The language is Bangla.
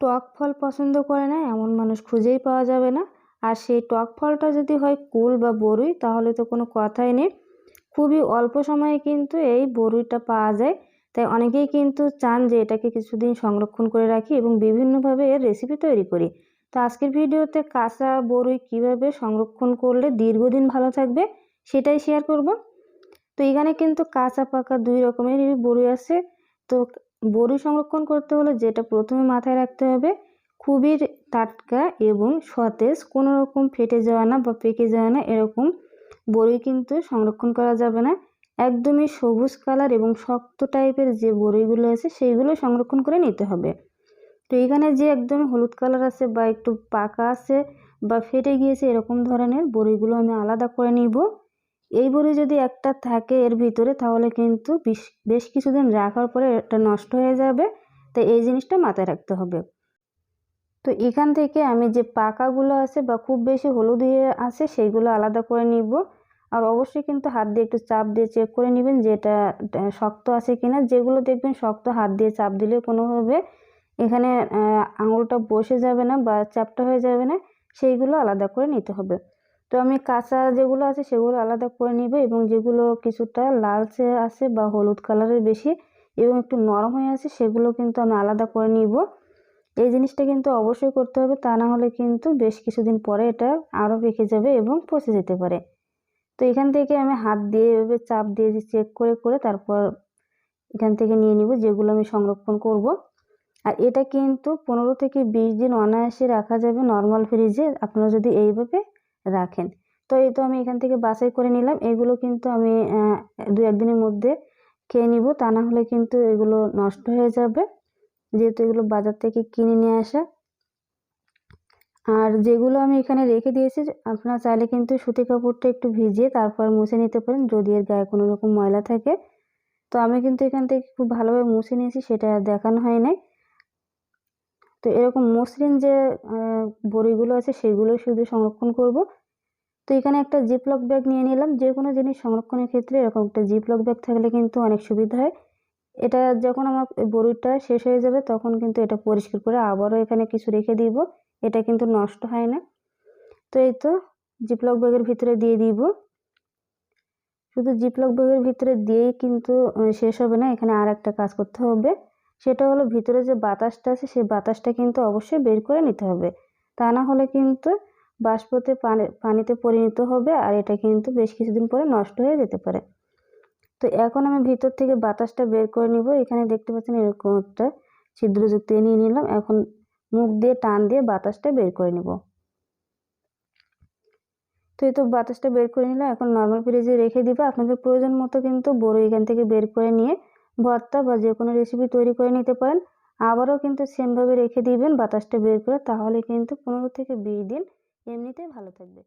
টক ফল পছন্দ করে না, এমন মানুষ খুঁজেই পাওয়া যাবে না। আর সেই টক ফলটা যদি হয় কুল বা বরুই, তাহলে তো কোনো কথাই নেই। খুবই অল্প সময়ে কিন্তু এই বরুইটা পাওয়া যায়। তাই অনেকেই কিন্তু চান যে এটাকে কিছুদিন সংরক্ষণ করে রাখি এবং বিভিন্নভাবে এর রেসিপি তৈরি করি। তো আজকের ভিডিওতে কাঁচা বরুই কীভাবে সংরক্ষণ করলে দীর্ঘদিন ভালো থাকবে, সেটাই শেয়ার করব। তো এখানে কিন্তু কাঁচা পাকা দুই রকমের বরুই আছে। তো বরুই সংরক্ষণ করতে হলে যেটা প্রথমে মাথায় রাখতে হবে, খুবই টাটকা এবং সতেজ কোনো রকম ফেটে যাওয়া না বা পেকে যাওয়া না, এরকম বড়ি কিন্তু সংরক্ষণ করা যাবে না। একদমই সবুজ কালার এবং শক্ত টাইপের যে বড়িগুলো আছে, সেইগুলো সংরক্ষণ করে নিতে হবে। তো এখানে যে একদম হলুদ কালার আছে বা একটু পাকা আছে বা ফেটে গিয়েছে, এরকম ধরনের বড়িগুলো আমি আলাদা করে নিব। এই বড়ি যদি একটা থাকে এর ভিতরে, তাহলে কিন্তু বেশ কিছুদিন রাখার পরে এটা নষ্ট হয়ে যাবে। তাই এই জিনিসটা মাথায় রাখতে হবে। তো এখান থেকে আমি যে পাকাগুলো আছে বা খুব বেশি হলুদ হয়ে আছে সেইগুলো আলাদা করে নিব। আর অবশ্যই কিন্তু হাত দিয়ে একটু চাপ দিয়ে চেক করে নেবেন যে এটা শক্ত আছে কিনা। যেগুলো দেখবেন শক্ত, হাত দিয়ে চাপ দিলে কোনোভাবে এখানে আঙুলটা বসে যাবে না বা চাপটা হয়ে যাবে না, সেইগুলো আলাদা করে নিতে হবে। তো আমি কাঁচা যেগুলো আছে সেগুলো আলাদা করে নিব এবং যেগুলো কিছুটা লালচে আছে বা হলুদ কালারের বেশি এবং একটু নরম হয়ে আছে সেগুলো কিন্তু আমি আলাদা করে নিব। এই জিনিসটা কিন্তু অবশ্যই করতে হবে, তা না হলে কিন্তু বেশ কিছুদিন পরে এটা আরও পেকে যাবে এবং পচে যেতে পারে। তো এখান থেকে আমি হাত দিয়ে এভাবে চাপ দিয়ে চেক করে করে তারপর এখান থেকে নিয়ে নিব যেগুলো আমি সংরক্ষণ করব। আর এটা কিন্তু পনেরো থেকে বিশ দিন অনায়াসে রাখা যাবে নর্মাল ফ্রিজে। আপনারা যদি এইভাবে রাখেন। তো এই তো আমি এখান থেকে বাছাই করে নিলাম। এগুলো কিন্তু আমি দু একদিনের মধ্যে খেয়ে নিব। তা না হলে কিন্তু এগুলো নষ্ট হয়ে যাবে। যেহেতু এগুলো বাজার থেকে কিনে নিয়ে আসা। আর যেগুলো আমি এখানে রেখে দিয়েছি, আপনারা চাইলে কিন্তু সুতি কাপড়টা একটু ভিজিয়ে তারপর মুছে নিতে পারেন, যদি এর গায়ে কোনো রকম ময়লা থাকে। তো আমি কিন্তু এখান থেকে খুব ভালোভাবে মুছে নিয়েছি, সেটা দেখানো হয় নাই। তো এরকম মসৃণ যে বড়িগুলো আছে সেগুলো শুধু সংরক্ষণ করব। তো এখানে একটা জিপলক ব্যাগ নিয়ে নিলাম। যে কোনো জিনিস সংরক্ষণের ক্ষেত্রে এরকম একটা জিপলক ব্যাগ থাকলে কিন্তু অনেক সুবিধা হয়। এটা যখন আমার বড়িটা শেষ হয়ে যাবে তখন কিন্তু এটা পরিষ্কার করে আবারও এখানে কিছু রেখে দিব। এটা কিন্তু নষ্ট হয় না। তো এই তো জিপলক ব্যাগের ভিতরে দিয়ে দিব। শুধু জিপলক ব্যাগের ভিতরে দিয়েই কিন্তু শেষ হবে না। এখানে আর একটা কাজ করতে হবে। সেটা হলো ভিতরে যে বাতাসটা আছে, সেই বাতাসটা কিন্তু অবশ্যই বের করে নিতে হবে। তা না হলে কিন্তু বাষ্পতে পানি, পানিতে পরিণত হবে আর এটা কিন্তু বেশ কিছুদিন পরে নষ্ট হয়ে যেতে পারে। তো এখন আমি ভিতর থেকে বাতাসটা বের করে নিব। এখানে দেখতে পাচ্ছেন এরকম একটা ছিদ্রযুক্ত নিয়ে নিলাম। এখন মুখ দিয়ে টান দিয়ে বাতাসটা বের করে নেব। তো এই তো বাতাসটা বের করে নিলাম। এখন নর্মাল ফ্রিজে রেখে দিবে। আপনাদের প্রয়োজন মতো কিন্তু বড় এখান থেকে বের করে নিয়ে ভর্তা বা যে কোনো রেসিপি তৈরি করে নিতে পারেন। আবারও কিন্তু সেমভাবে রেখে দিবেন বাতাসটা বের করে, তাহলে কিন্তু পনেরো থেকে বিশ দিন এমনিতেই ভালো থাকবে।